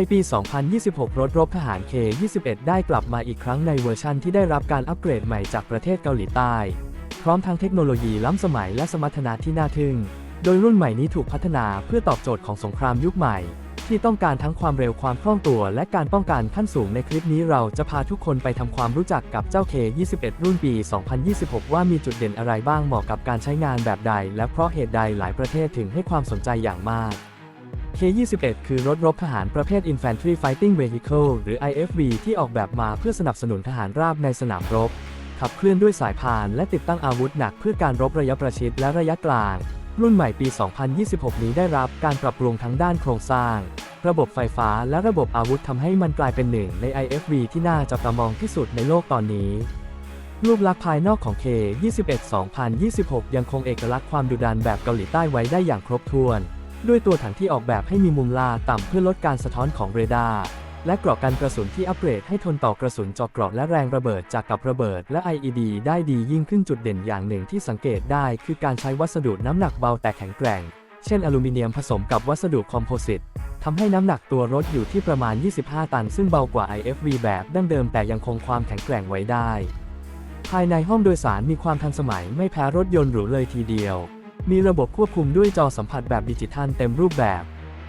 ในปี 2026 รถรบทหาร K-21 ได้กลับมาอีกครั้งในเวอร์ชั่นที่ได้รับการอัปเกรดใหม่จากประเทศเกาหลีใต้ พร้อมทั้งเทคโนโลยีล้ำสมัยและสมรรถนะที่น่าทึ่ง โดยรุ่นใหม่นี้ถูกพัฒนาเพื่อตอบโจทย์ของสงครามยุคใหม่ ที่ต้องการทั้งความเร็วความคล่องตัวและการป้องกันขั้นสูงในคลิปนี้เราจะพาทุกคนไปทำความรู้จักกับเจ้า K21 รุ่นปี 2026 ว่ามีจุดเด่นอะไรบ้างเหมาะกับการใช้งานแบบใด และเพราะเหตุใดหลายประเทศถึงให้ความสนใจอย่างมาก K21 คือรถรบทหารประเภท Infantry Fighting Vehicle หรือ IFV ที่ออกแบบมาเพื่อสนับสนุนทหารราบในสนามรบ ขับเคลื่อนด้วยสายพานและติดตั้งอาวุธหนักเพื่อการรบระยะประชิดและระยะกลาง รุ่นใหม่ปี 2026 นี้ได้รับการปรับปรุงทั้งด้านโครงสร้าง ระบบไฟฟ้าและระบบอาวุธทำให้มันกลายเป็นหนึ่งใน IFV ที่น่าจับตามองที่สุดในโลกตอนนี้รูปลักษณ์ภายนอกของ K21 2026 ยังคงเอกลักษณ์ความดุดันแบบเกาหลีใต้ไว้ได้อย่างครบถ้วน ด้วยตัวถังที่ออกแบบให้มีมุมลาต่ำเพื่อลดการสะท้อนของเรดาร์และเกราะกันกระสุนที่อัปเกรดให้ทนต่อกระสุนเจาะเกราะและแรงระเบิดจากกับระเบิดและ IED ได้ดียิ่งขึ้นจุดเด่นอย่างหนึ่งที่สังเกตได้คือการใช้วัสดุน้ำหนักเบาแต่แข็งแกร่ง เช่นอลูมิเนียมผสมกับวัสดุคอมโพสิตทำให้น้ำหนักตัวรถอยู่ที่ประมาณ 25 ตัน ซึ่งเบากว่า IFV แบบดั้งเดิมแต่ยังคงความแข็งแกร่งไว้ได้ ภายในห้องโดยสารมีความทันสมัยไม่แพ้รถยนต์หรูเลยทีเดียว มีระบบควบคุมด้วยจอสัมผัสแบบดิจิทัลเต็มรูปแบบ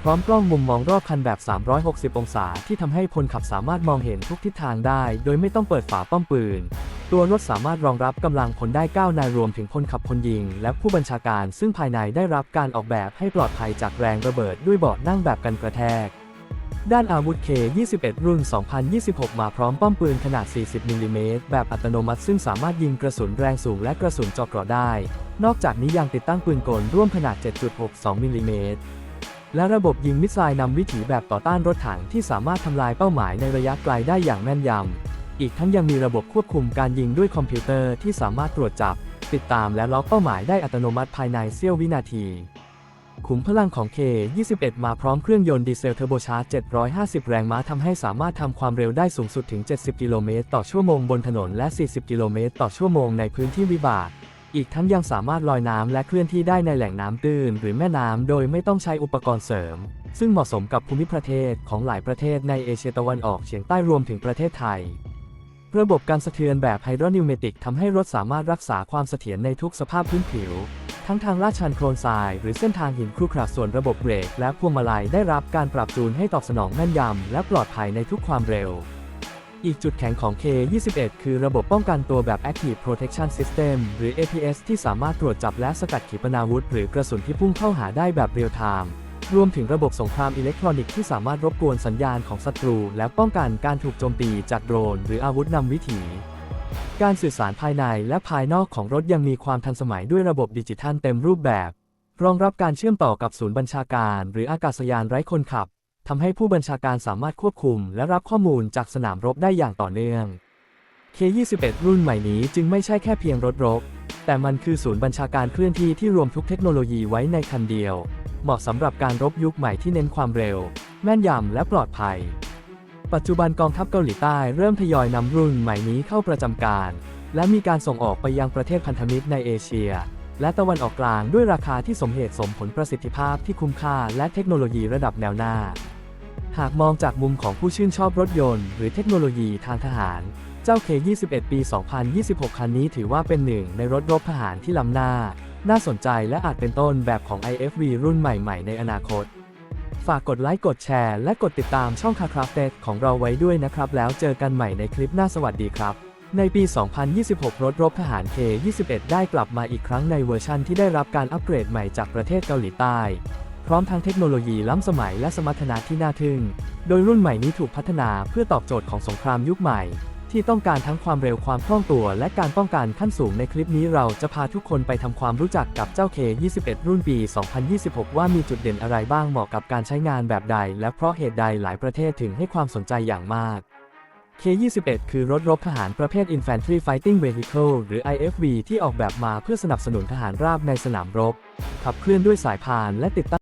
พร้อมกล้องมุมมองรอบคันแบบ 360 องศา ที่ทำให้คนขับสามารถมองเห็นทุกทิศทางได้ โดยไม่ต้องเปิดฝาป้อมปืน ตัวรถสามารถรองรับกำลังพลได้ 9 นายรวมถึงคนขับคนยิง และผู้บัญชาการ ซึ่งภายในได้รับการออกแบบให้ปลอดภัยจากแรงระเบิดด้วยเบาะนั่งแบบกันกระแทก ด้านอาวุธ K21 รุ่น 2026 มาพร้อมป้อมปืนขนาด 40 มิลลิเมตรแบบอัตโนมัติซึ่งสามารถยิงกระสุนแรงสูงและกระสุนเจาะเกราะได้ นอกจากนี้ยังติดตั้งปืนกลร่วมขนาด 7.62 มิลลิเมตรและระบบยิงมิสไซล์นำวิถีแบบต่อต้านรถถังที่สามารถทำลายเป้าหมายในระยะไกลได้อย่างแม่นยำ อีกทั้งยังมีระบบควบคุมการยิงด้วยคอมพิวเตอร์ที่สามารถตรวจจับ ติดตามและล็อกเป้าหมายได้อัตโนมัติภายในเสี้ยววินาที ขุมพลังของ K21 มาพร้อมเครื่องยนต์ดีเซลเทอร์โบชาร์จ 750 แรงม้าทำให้สามารถทำความเร็วได้สูงสุดถึง 70 กิโลเมตรต่อชั่วโมงบนถนนและ 40 กิโลเมตรต่อชั่วโมงในพื้นที่วิบาก อีกทั้งยังสามารถลอยน้ำและเคลื่อนที่ได้ในแหล่งน้ำตื้นหรือแม่น้ำโดยไม่ต้องใช้อุปกรณ์เสริม ซึ่งเหมาะสมกับภูมิประเทศของหลายประเทศในเอเชียตะวันออกเฉียงใต้รวมถึงประเทศไทยระบบการสะเทือนแบบไฮดรอนิวเมติกทำให้รถสามารถรักษาความเสถียรในทุกสภาพพื้นผิว ทั้งทางลาดชันโคลนทราย หรือเส้นทางหินครุขระส่วนระบบเบรก และพวงมาลัยได้รับการปรับจูนให้ตอบสนองแม่นยำและปลอดภัยในทุกความเร็ว อีกจุดแข็งของ K21 คือระบบป้องกันตัวแบบ Active Protection System หรือ APS ที่สามารถตรวจจับและสกัดขีปนาวุธ หรือกระสุนที่พุ่งเข้าหาได้แบบเรียลไทม์รวมถึงระบบสงครามอิเล็กทรอนิกส์ที่สามารถรบกวนสัญญาณของศัตรู และป้องกันการถูกโจมตีจากโดรน หรืออาวุธนำวิถี การสื่อสารภายในและภายนอกของรถยังมีความทันสมัยด้วยระบบดิจิทัลเต็มรูปแบบ รองรับการเชื่อมต่อกับศูนย์บัญชาการ หรืออากาศยานไร้คนขับทำให้ผู้บัญชาการสามารถควบคุม และรับข้อมูลจากสนามรบได้อย่างต่อเนื่อง K21 รุ่นใหม่นี้จึงไม่ใช่แค่เพียงรถรบ แต่มันคือศูนย์บัญชาการเคลื่อนที่ที่รวมทุกเทคโนโลยีไว้ในคันเดียว เหมาะสำหรับการรบยุคใหม่ที่เน้นความเร็ว แม่นยำและปลอดภัย ปัจจุบันกองทัพเกาหลีใต้เริ่มทยอยนำรุ่นใหม่นี้เข้าประจำการ และมีการส่งออกไปยังประเทศพันธมิตรในเอเชีย และตะวันออกกลางด้วยราคาที่สมเหตุสมผลประสิทธิภาพที่คุ้มค่าและเทคโนโลยีระดับแนวหน้า หากมองจากมุมของผู้ชื่นชอบรถยนต์ หรือเทคโนโลยีทางทหาร เจ้า K21 ปี 2026 คันนี้ถือว่าเป็นหนึ่งในรถรบทหารที่ล้ำหน้า น่าสนใจและอาจเป็นต้นแบบของ IFV รุ่นใหม่ ๆ ในอนาคต ฝากกดไลค์กดแชร์และกดติดตามช่องคาคราฟเตของเราไว้ด้วยนะครับ แล้วเจอกันใหม่ในคลิปหน้าสวัสดีครับ ในปี 2026 รถรบทหาร K21 ได้กลับมาอีกครั้งในเวอร์ชั่นที่ได้รับการอัปเกรดใหม่จากประเทศเกาหลีใต้ พร้อมทั้งเทคโนโลยีล้ำสมัยและสมรรถนะที่น่าทึ่ง โดยรุ่นใหม่นี้ถูกพัฒนาเพื่อตอบโจทย์ของสงครามยุคใหม่ ที่ต้องการทั้งความเร็วความคล่องตัว และการป้องกันขั้นสูงในคลิปนี้เราจะพาทุกคนไปทำความรู้จักกับเจ้า K21 รุ่นปี 2026 ว่ามีจุดเด่นอะไรบ้างเหมาะกับการใช้งานแบบใด และเพราะเหตุใดหลายประเทศถึงให้ความสนใจอย่างมาก K21 คือรถรบทหารประเภท Infantry Fighting Vehicle หรือ IFV ที่ออกแบบมาเพื่อสนับสนุนทหารราบในสนามรบ ขับเคลื่อนด้วยสายพานและติดตั้ง